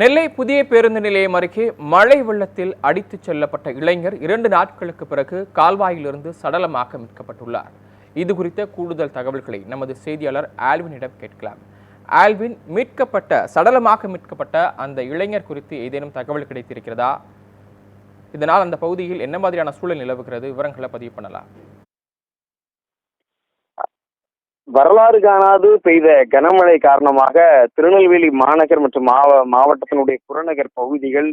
நெல்லை புதிய பேருந்து நிலையம் அருகே மழை வெள்ளத்தில் அடித்துச் செல்லப்பட்ட இளைஞர் இரண்டு நாட்களுக்கு பிறகு கால்வாயிலிருந்து சடலமாக மீட்கப்பட்டுள்ளார். இது குறித்த கூடுதல் தகவல்களை நமது செய்தியாளர் ஆல்வினிடம் கேட்கலாம். ஆல்வின் மீட்கப்பட்ட சடலமாக மீட்கப்பட்ட அந்த இளைஞர் குறித்து ஏதேனும் தகவல் கிடைத்திருக்கிறதா? இதனால் அந்த பகுதியில் என்ன மாதிரியான சூழல் நிலவுகிறது? விவரங்களை பதிவு பண்ணலாம். வரலாறு காணாது பெய்த கனமழை காரணமாக திருநெல்வேலி மாநகர் மற்றும் மாவ மாவட்டத்தினுடைய புறநகர் பகுதிகள்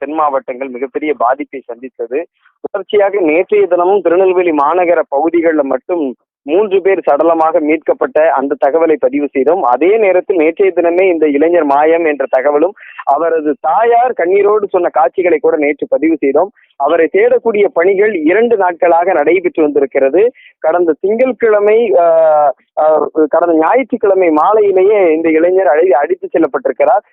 தென் மாவட்டங்கள் மிகப்பெரிய பாதிப்பை சந்தித்தது. தொடர்ச்சியாக நேற்றைய தினமும் திருநெல்வேலி மாநகர பகுதிகளில் மட்டும் மூன்று பேர் சடலமாக மீட்கப்பட்ட அந்த தகவலை பதிவு செய்தோம். அதே நேரத்தில் நேற்றைய தினமே இந்த இளைஞர் மாயம் என்ற தகவலும் அவரது தாயார் கண்ணீரோடு சொன்ன காட்சிகளை கூட நேற்று பதிவு செய்தோம். அவரை தேடக்கூடிய பணிகள் இரண்டு நாட்களாக நடைபெற்று வந்திருக்கிறது. கடந்த திங்கட்கிழமை கடந்த ஞாயிற்றுக்கிழமை மாலையிலேயே இந்த இளைஞர் அழி அடித்து செல்லப்பட்டிருக்கிறார்.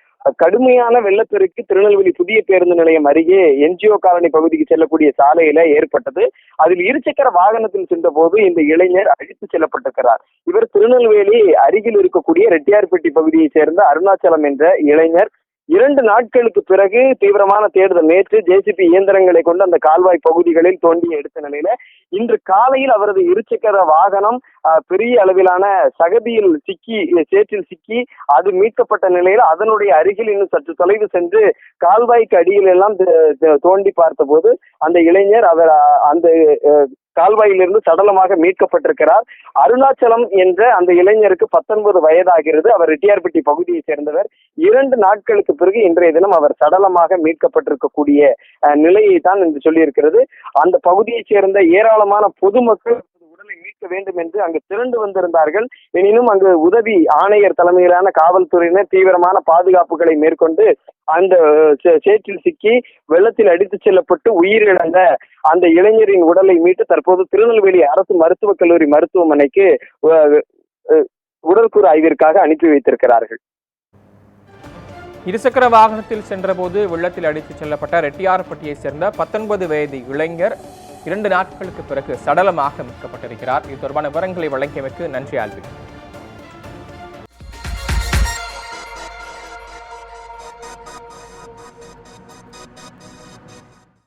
கடுமையான வெள்ளப்பெருக்கு திருநெல்வேலி புதிய பேருந்து நிலையம் அருகே என்ஜிஓ காலனி பகுதிக்கு செல்லக்கூடிய சாலையில ஏற்பட்டது. அதில் இருசக்கர வாகனத்தில் சென்ற போது இந்த இளைஞர் அழித்து செல்லப்பட்டிருக்கிறார். இவர் திருநெல்வேலி அருகில் இருக்கக்கூடிய ரெட்டியார்பட்டி பகுதியைச் சேர்ந்த அருணாச்சலம் என்ற இளைஞர் இரண்டு நாட்களுக்கு பிறகு தீவிரமான தேடுதல். நேற்று ஜேசிபி இயந்திரங்களை கொண்டு அந்த கால்வாய் பகுதிகளில் தோண்டி எடுத்த நிலையில இன்று காலையில் அவரது இருசக்கர வாகனம் பெரிய அளவிலான சகதியில் சிக்கி சேற்றில் சிக்கி அது மீட்கப்பட்ட நிலையில் அதனுடைய அருகில் இன்னும் சற்று தொலைவு சென்று கால்வாய்க்கு அடியில் எல்லாம் தோண்டி பார்த்தபோது அந்த இளைஞர் அவர் அந்த கால்வாயிலிருந்து சடலமாக மீட்கப்பட்டிருக்கிறார். அருணாச்சலம் என்ற அந்த இளைஞருக்கு பத்தொன்பது வயதாகிறது. அவர் ரெட்டியார்பட்டி பகுதியை சேர்ந்தவர். இரண்டு நாட்களுக்கு பிறகு இன்றைய தினம் அவர் சடலமாக மீட்கப்பட்டிருக்கக்கூடிய நிலையை தான் என்று சொல்லியிருக்கிறது. அந்த பகுதியை சேர்ந்த ஏராளமான பொதுமக்கள் உடலை வேண்டும் என்று அங்கு திரண்டு வந்திருந்தார்கள். எனினும் அங்கு உதவி ஆணையர் தலைமையிலான காவல்துறையினர் தீவிரமான பாதுகாப்புகளை மேற்கொண்டு அந்த சேற்றில் சிக்கி வெள்ளத்தில் அடித்து செல்லப்பட்டு உயிரிழந்த அந்த இளைஞரின் உடலை மீட்டு தற்போது திருநெல்வேலி அரசு மருத்துவக் கல்லூரி மருத்துவமனைக்கு உடற்கூறு ஆய்விற்காக அனுப்பி வைத்திருக்கிறார்கள். இருசக்கர வாகனத்தில் சென்றபோது வெள்ளத்தில் அடித்துச் செல்லப்பட்ட ரெட்டியார்பட்டியைச் சேர்ந்த பத்தொன்பது வயது இளைஞர் இரண்டு நாட்களுக்கு பிறகு சடலமாக மீட்கப்பட்டிருக்கிறார். இது தொடர்பான விவரங்களை வழங்கியமைக்கு நன்றி ஆல்வின்.